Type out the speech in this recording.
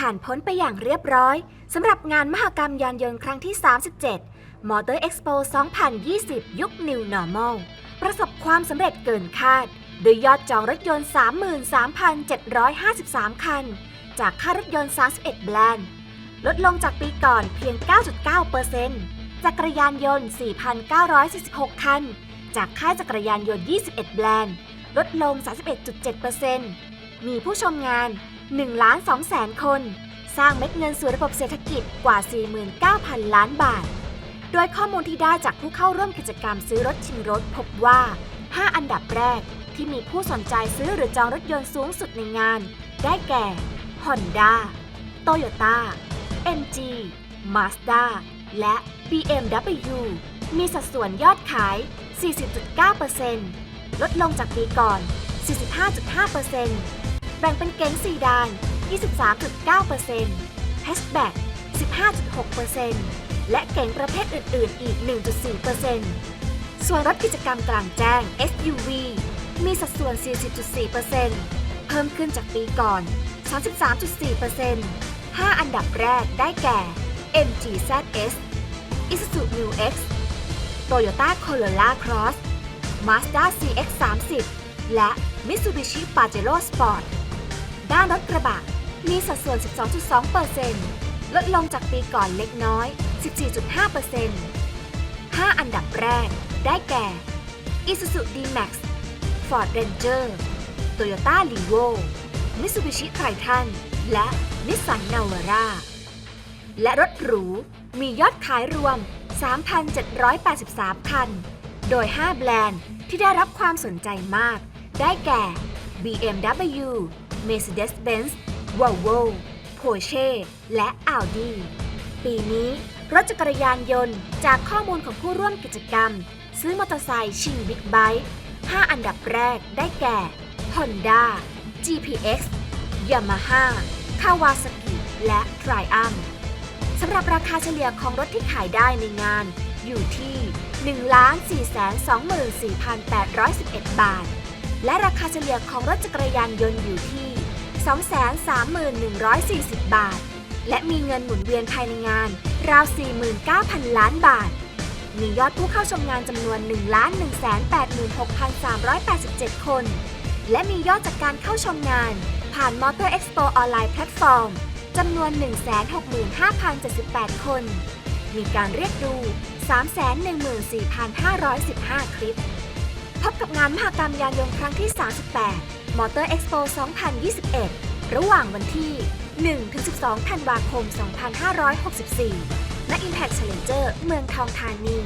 ผ่านพ้นไปอย่างเรียบร้อยสำหรับงานมหกรรมยานยนต์ครั้งที่ 37 Motor Expo 2020 ยุค New Normal ประสบความสำเร็จเกินคาด โดยยอดจองรถยนต์ 33,753 คัน จากค่ารถยนต์ 31 แบรนด์ ลดลงจากปีก่อนเพียง 9.9%จักรยานยนต์ 4,946 คัน จากค่ายจักรยานยนต์ 21 แบรนด์ ลดลง 31.7% มีผู้ชมงาน1ล้าน2แสนคน สร้างเม็ดเงินสู่ระบบเศรษฐกิจกว่า 49,000 ล้านบาท โดยข้อมูลที่ได้จากผู้เข้าร่วมกิจกรรมซื้อรถชิงรถพบว่า 5 อันดับแรกที่มีผู้สนใจซื้อหรือจองรถยนต์สูงสุดในงาน ได้แก่ Honda Toyota MG Mazda และ BMW มีสัดส่วนยอดขาย 40.9%ลดลงจากปีก่อน 45.5% แบ่งเป็นเก๋งซีดาน 23.9%แฮชแบ็ก15.6%และเก๋งประเภทอื่น ๆ อีก 1.4%ส่วนรถกิจกรรมกลางแจ้ง SUV มีสัดส่วน 40.4%เพิ่มขึ้นจากปีก่อน 33.4% 5 อันดับแรกได้แก่ MG ZS Isuzu New X Toyota Corolla Cross Mazda CX-30 และ Mitsubishi Pajero Sport ด้านรถกระบะ มีสัดส่วน 12.2%ลดลงจากปีก่อนเล็กน้อย 14.5% 5 อันดับแรก ได้แก่ Isuzu D-Max Ford Ranger Toyota Levo Mitsubishi Triton และ Nissan Navara และรถหรู มียอดขายรวม 3,783 คัน โดย 5 แบรนด์ที่ได้รับความสนใจมาก ได้แก่ BMW Mercedes-Benz Volvo Porsche และ Audi ปีนี้ รถจักรยานยนต์จากข้อมูลของผู้ร่วมกิจกรรม ซื้อมอเตอร์ไซค์ชิงบิ๊กไบค์5อันดับแรกได้แก่ Honda GPX Yamaha Kawasaki และ Triumph สำหรับราคาเฉลี่ยของรถที่ขายได้ในงานอยู่ที่ 1,424,811 บาท และราคาเฉลี่ยของรถจักรยานยนต์อยู่ที่ 231,140 บาท และมีเงินหมุนเวียนภายในงาน ราว 49,000 ล้านบาท มียอดผู้เข้าชมงานจำนวน 1,186,387 คน และมียอดจากการเข้าชมงาน ผ่าน Motor Expo ออนไลน์แพลตฟอร์มจำนวน 165,078 คน มีการเรียกดู 314,515 คลิป พบกับงานมหกรรมยานยนต์ครั้งที่ 38 Motor Expo 2021 ระหว่างวันที่ 1-12 ธันวาคม 2564 ณ Impact Challenger เมืองทองธานี